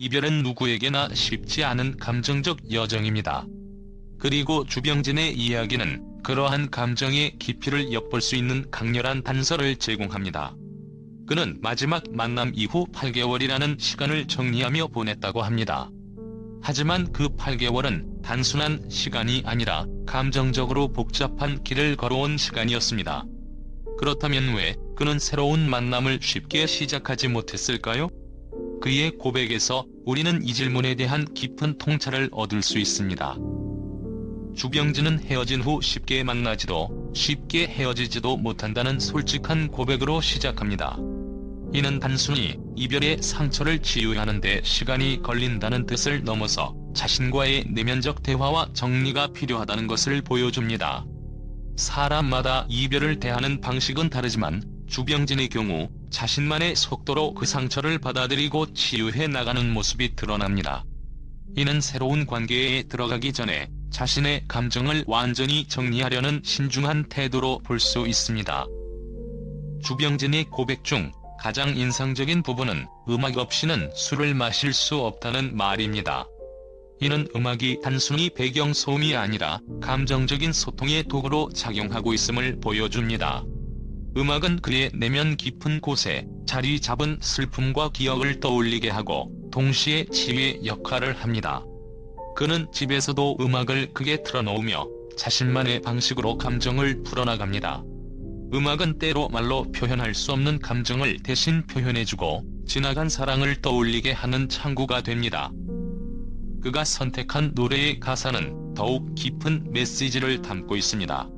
이별은 누구에게나 쉽지 않은 감정적 여정입니다. 그리고 주병진의 이야기는 그러한 감정의 깊이를 엿볼 수 있는 강렬한 단서를 제공합니다. 그는 마지막 만남 이후 8개월이라는 시간을 정리하며 보냈다고 합니다. 하지만 그 8개월은 단순한 시간이 아니라 감정적으로 복잡한 길을 걸어온 시간이었습니다. 그렇다면 왜 그는 새로운 만남을 쉽게 시작하지 못했을까요? 그의 고백에서 우리는 이 질문에 대한 깊은 통찰을 얻을 수 있습니다. 주병진은 헤어진 후 쉽게 만나지도 쉽게 헤어지지도 못한다는 솔직한 고백으로 시작합니다. 이는 단순히 이별의 상처를 치유하는 데 시간이 걸린다는 뜻을 넘어서 자신과의 내면적 대화와 정리가 필요하다는 것을 보여줍니다. 사람마다 이별을 대하는 방식은 다르지만 주병진의 경우 자신만의 속도로 그 상처를 받아들이고 치유해 나가는 모습이 드러납니다. 이는 새로운 관계에 들어가기 전에 자신의 감정을 완전히 정리하려는 신중한 태도로 볼 수 있습니다. 주병진의 고백 중 가장 인상적인 부분은 음악 없이는 술을 마실 수 없다는 말입니다. 이는 음악이 단순히 배경 소음이 아니라 감정적인 소통의 도구로 작용하고 있음을 보여줍니다. 음악은 그의 내면 깊은 곳에 자리 잡은 슬픔과 기억을 떠올리게 하고 동시에 치유의 역할을 합니다. 그는 집에서도 음악을 크게 틀어놓으며 자신만의 방식으로 감정을 풀어나갑니다. 음악은 때로 말로 표현할 수 없는 감정을 대신 표현해주고 지나간 사랑을 떠올리게 하는 창구가 됩니다. 그가 선택한 노래의 가사는 더욱 깊은 메시지를 담고 있습니다.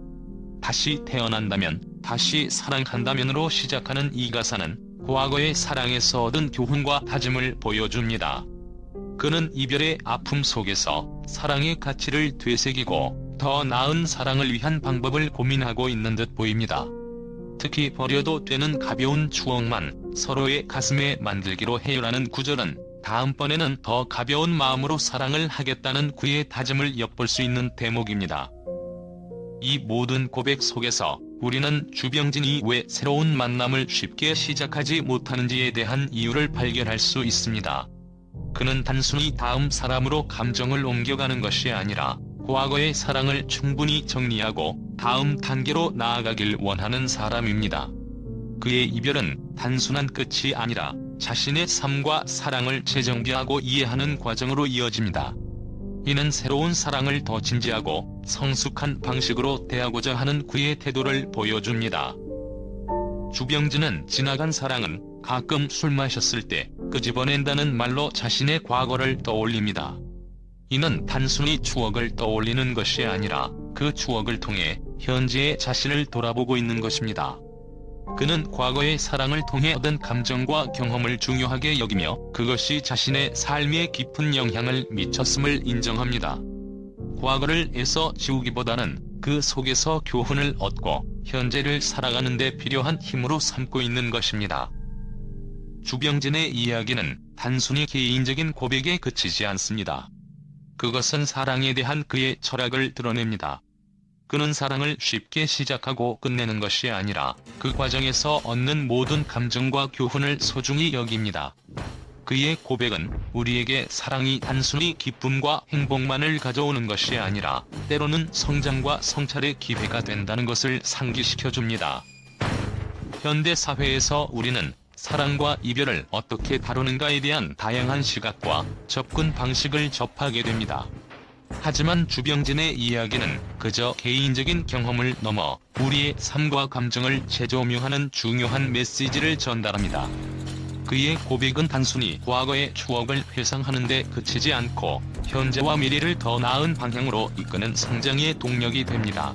다시 태어난다면, 다시 사랑한다면으로 시작하는 이 가사는 과거의 사랑에서 얻은 교훈과 다짐을 보여줍니다. 그는 이별의 아픔 속에서 사랑의 가치를 되새기고 더 나은 사랑을 위한 방법을 고민하고 있는 듯 보입니다. 특히 버려도 되는 가벼운 추억만 서로의 가슴에 만들기로 해요라는 구절은 다음번에는 더 가벼운 마음으로 사랑을 하겠다는 그의 다짐을 엿볼 수 있는 대목입니다. 이 모든 고백 속에서 우리는 주병진이 왜 새로운 만남을 쉽게 시작하지 못하는지에 대한 이유를 발견할 수 있습니다. 그는 단순히 다음 사람으로 감정을 옮겨가는 것이 아니라 과거의 사랑을 충분히 정리하고 다음 단계로 나아가길 원하는 사람입니다. 그의 이별은 단순한 끝이 아니라 자신의 삶과 사랑을 재정비하고 이해하는 과정으로 이어집니다. 이는 새로운 사랑을 더 진지하고 성숙한 방식으로 대하고자 하는 그의 태도를 보여줍니다. 주병진은 지나간 사랑은 가끔 술 마셨을 때 끄집어낸다는 말로 자신의 과거를 떠올립니다. 이는 단순히 추억을 떠올리는 것이 아니라 그 추억을 통해 현재의 자신을 돌아보고 있는 것입니다. 그는 과거의 사랑을 통해 얻은 감정과 경험을 중요하게 여기며 그것이 자신의 삶에 깊은 영향을 미쳤음을 인정합니다. 과거를 애써 지우기보다는 그 속에서 교훈을 얻고 현재를 살아가는 데 필요한 힘으로 삼고 있는 것입니다. 주병진의 이야기는 단순히 개인적인 고백에 그치지 않습니다. 그것은 사랑에 대한 그의 철학을 드러냅니다. 그는 사랑을 쉽게 시작하고 끝내는 것이 아니라 그 과정에서 얻는 모든 감정과 교훈을 소중히 여깁니다. 그의 고백은 우리에게 사랑이 단순히 기쁨과 행복만을 가져오는 것이 아니라 때로는 성장과 성찰의 기회가 된다는 것을 상기시켜줍니다. 현대 사회에서 우리는 사랑과 이별을 어떻게 다루는가에 대한 다양한 시각과 접근 방식을 접하게 됩니다. 하지만 주병진의 이야기는 그저 개인적인 경험을 넘어 우리의 삶과 감정을 재조명하는 중요한 메시지를 전달합니다. 그의 고백은 단순히 과거의 추억을 회상하는 데 그치지 않고 현재와 미래를 더 나은 방향으로 이끄는 성장의 동력이 됩니다.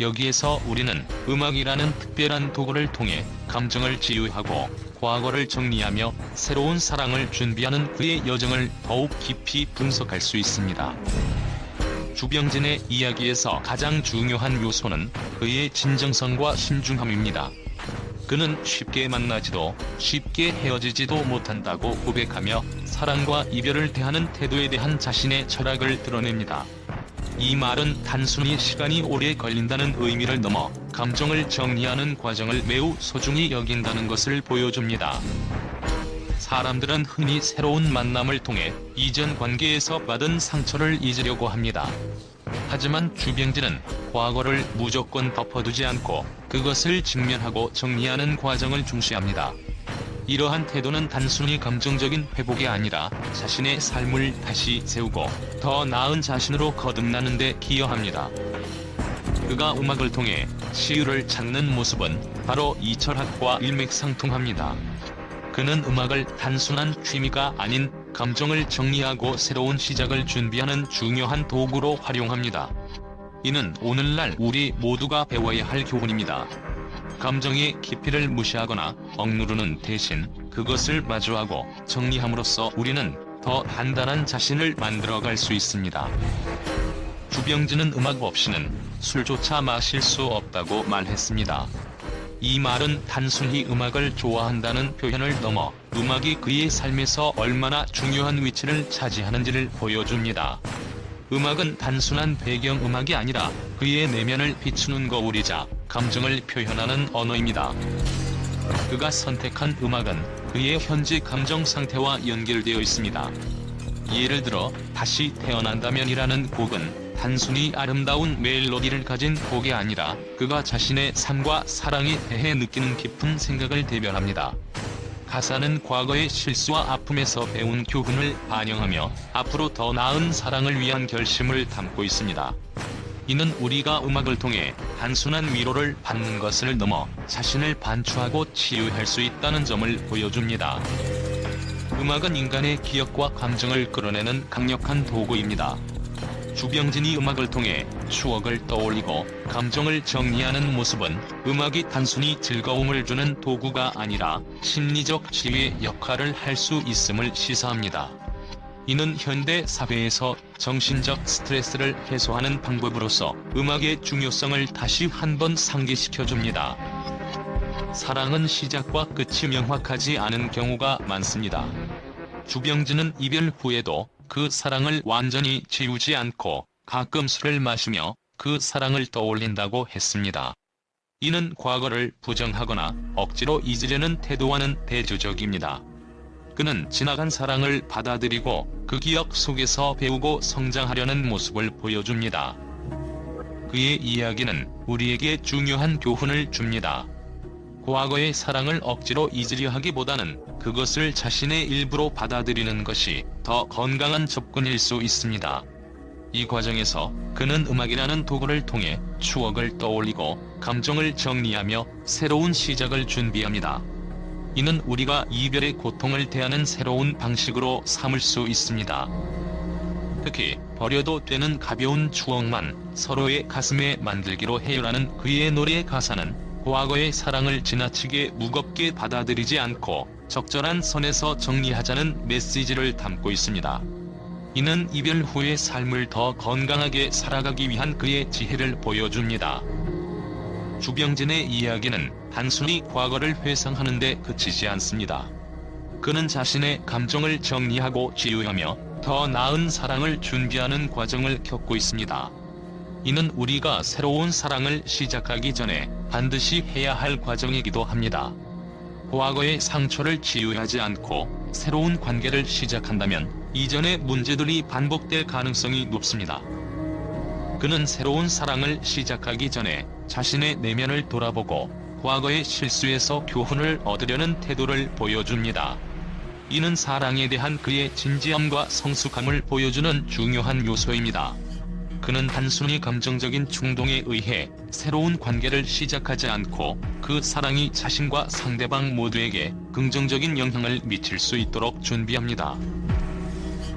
여기에서 우리는 음악이라는 특별한 도구를 통해 감정을 치유하고 과거를 정리하며 새로운 사랑을 준비하는 그의 여정을 더욱 깊이 분석할 수 있습니다. 주병진의 이야기에서 가장 중요한 요소는 그의 진정성과 신중함입니다. 그는 쉽게 만나지도 쉽게 헤어지지도 못한다고 고백하며 사랑과 이별을 대하는 태도에 대한 자신의 철학을 드러냅니다. 이 말은 단순히 시간이 오래 걸린다는 의미를 넘어 감정을 정리하는 과정을 매우 소중히 여긴다는 것을 보여줍니다. 사람들은 흔히 새로운 만남을 통해 이전 관계에서 받은 상처를 잊으려고 합니다. 하지만 주병진은 과거를 무조건 덮어두지 않고 그것을 직면하고 정리하는 과정을 중시합니다. 이러한 태도는 단순히 감정적인 회복이 아니라 자신의 삶을 다시 세우고 더 나은 자신으로 거듭나는 데 기여합니다. 그가 음악을 통해 치유를 찾는 모습은 바로 이 철학과 일맥상통합니다. 그는 음악을 단순한 취미가 아닌 감정을 정리하고 새로운 시작을 준비하는 중요한 도구로 활용합니다. 이는 오늘날 우리 모두가 배워야 할 교훈입니다. 감정의 깊이를 무시하거나 억누르는 대신 그것을 마주하고 정리함으로써 우리는 더 단단한 자신을 만들어갈 수 있습니다. 주병진은 음악 없이는 술조차 마실 수 없다고 말했습니다. 이 말은 단순히 음악을 좋아한다는 표현을 넘어 음악이 그의 삶에서 얼마나 중요한 위치를 차지하는지를 보여줍니다. 음악은 단순한 배경음악이 아니라 그의 내면을 비추는 거울이자 감정을 표현하는 언어입니다. 그가 선택한 음악은 그의 현재 감정 상태와 연결되어 있습니다. 예를 들어 다시 태어난다면이라는 곡은 단순히 아름다운 멜로디를 가진 곡이 아니라 그가 자신의 삶과 사랑에 대해 느끼는 깊은 생각을 대변합니다. 가사는 과거의 실수와 아픔에서 배운 교훈을 반영하며 앞으로 더 나은 사랑을 위한 결심을 담고 있습니다. 이는 우리가 음악을 통해 단순한 위로를 받는 것을 넘어 자신을 반추하고 치유할 수 있다는 점을 보여줍니다. 음악은 인간의 기억과 감정을 끌어내는 강력한 도구입니다. 주병진이 음악을 통해 추억을 떠올리고 감정을 정리하는 모습은 음악이 단순히 즐거움을 주는 도구가 아니라 심리적 치유의 역할을 할 수 있음을 시사합니다. 이는 현대 사회에서 정신적 스트레스를 해소하는 방법으로서 음악의 중요성을 다시 한번 상기시켜 줍니다. 사랑은 시작과 끝이 명확하지 않은 경우가 많습니다. 주병진은 이별 후에도 그 사랑을 완전히 지우지 않고 가끔 술을 마시며 그 사랑을 떠올린다고 했습니다. 이는 과거를 부정하거나 억지로 잊으려는 태도와는 대조적입니다. 그는 지나간 사랑을 받아들이고 그 기억 속에서 배우고 성장하려는 모습을 보여줍니다. 그의 이야기는 우리에게 중요한 교훈을 줍니다. 과거의 사랑을 억지로 잊으려 하기보다는 그것을 자신의 일부로 받아들이는 것이 더 건강한 접근일 수 있습니다. 이 과정에서 그는 음악이라는 도구를 통해 추억을 떠올리고 감정을 정리하며 새로운 시작을 준비합니다. 이는 우리가 이별의 고통을 대하는 새로운 방식으로 삼을 수 있습니다. 특히 버려도 되는 가벼운 추억만 서로의 가슴에 만들기로 해요라는 그의 노래의 가사는 과거의 사랑을 지나치게 무겁게 받아들이지 않고 적절한 선에서 정리하자는 메시지를 담고 있습니다. 이는 이별 후의 삶을 더 건강하게 살아가기 위한 그의 지혜를 보여줍니다. 주병진의 이야기는 단순히 과거를 회상하는 데 그치지 않습니다. 그는 자신의 감정을 정리하고 치유하며 더 나은 사랑을 준비하는 과정을 겪고 있습니다. 이는 우리가 새로운 사랑을 시작하기 전에 반드시 해야 할 과정이기도 합니다. 과거의 상처를 치유하지 않고 새로운 관계를 시작한다면 이전의 문제들이 반복될 가능성이 높습니다. 그는 새로운 사랑을 시작하기 전에 자신의 내면을 돌아보고 과거의 실수에서 교훈을 얻으려는 태도를 보여줍니다. 이는 사랑에 대한 그의 진지함과 성숙함을 보여주는 중요한 요소입니다. 그는 단순히 감정적인 충동에 의해 새로운 관계를 시작하지 않고 그 사랑이 자신과 상대방 모두에게 긍정적인 영향을 미칠 수 있도록 준비합니다.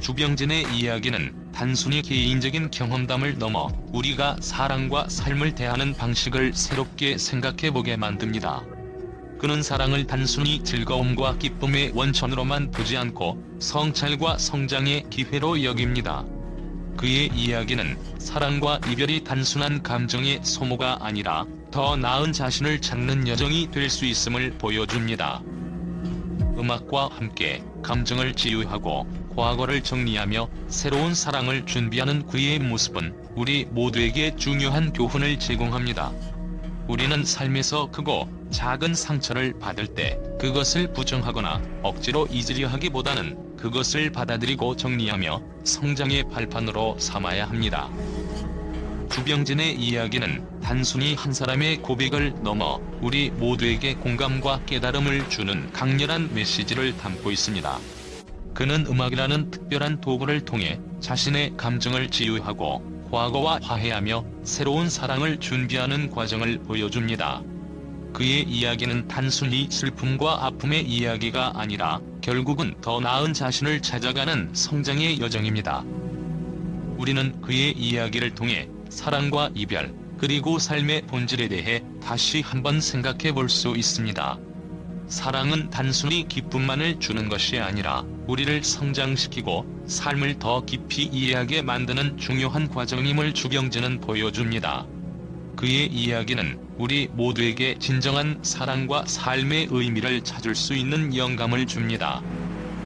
주병진의 이야기는 단순히 개인적인 경험담을 넘어 우리가 사랑과 삶을 대하는 방식을 새롭게 생각해보게 만듭니다. 그는 사랑을 단순히 즐거움과 기쁨의 원천으로만 보지 않고 성찰과 성장의 기회로 여깁니다. 그의 이야기는 사랑과 이별이 단순한 감정의 소모가 아니라 더 나은 자신을 찾는 여정이 될 수 있음을 보여줍니다. 음악과 함께 감정을 치유하고 과거를 정리하며 새로운 사랑을 준비하는 그의 모습은 우리 모두에게 중요한 교훈을 제공합니다. 우리는 삶에서 크고 작은 상처를 받을 때 그것을 부정하거나 억지로 잊으려 하기보다는 그것을 받아들이고 정리하며 성장의 발판으로 삼아야 합니다. 주병진의 이야기는 단순히 한 사람의 고백을 넘어 우리 모두에게 공감과 깨달음을 주는 강렬한 메시지를 담고 있습니다. 그는 음악이라는 특별한 도구를 통해 자신의 감정을 치유하고 과거와 화해하며 새로운 사랑을 준비하는 과정을 보여줍니다. 그의 이야기는 단순히 슬픔과 아픔의 이야기가 아니라 결국은 더 나은 자신을 찾아가는 성장의 여정입니다. 우리는 그의 이야기를 통해 사랑과 이별, 그리고 삶의 본질에 대해 다시 한번 생각해 볼 수 있습니다. 사랑은 단순히 기쁨만을 주는 것이 아니라 우리를 성장시키고 삶을 더 깊이 이해하게 만드는 중요한 과정임을 주병진은 보여줍니다. 그의 이야기는 우리 모두에게 진정한 사랑과 삶의 의미를 찾을 수 있는 영감을 줍니다.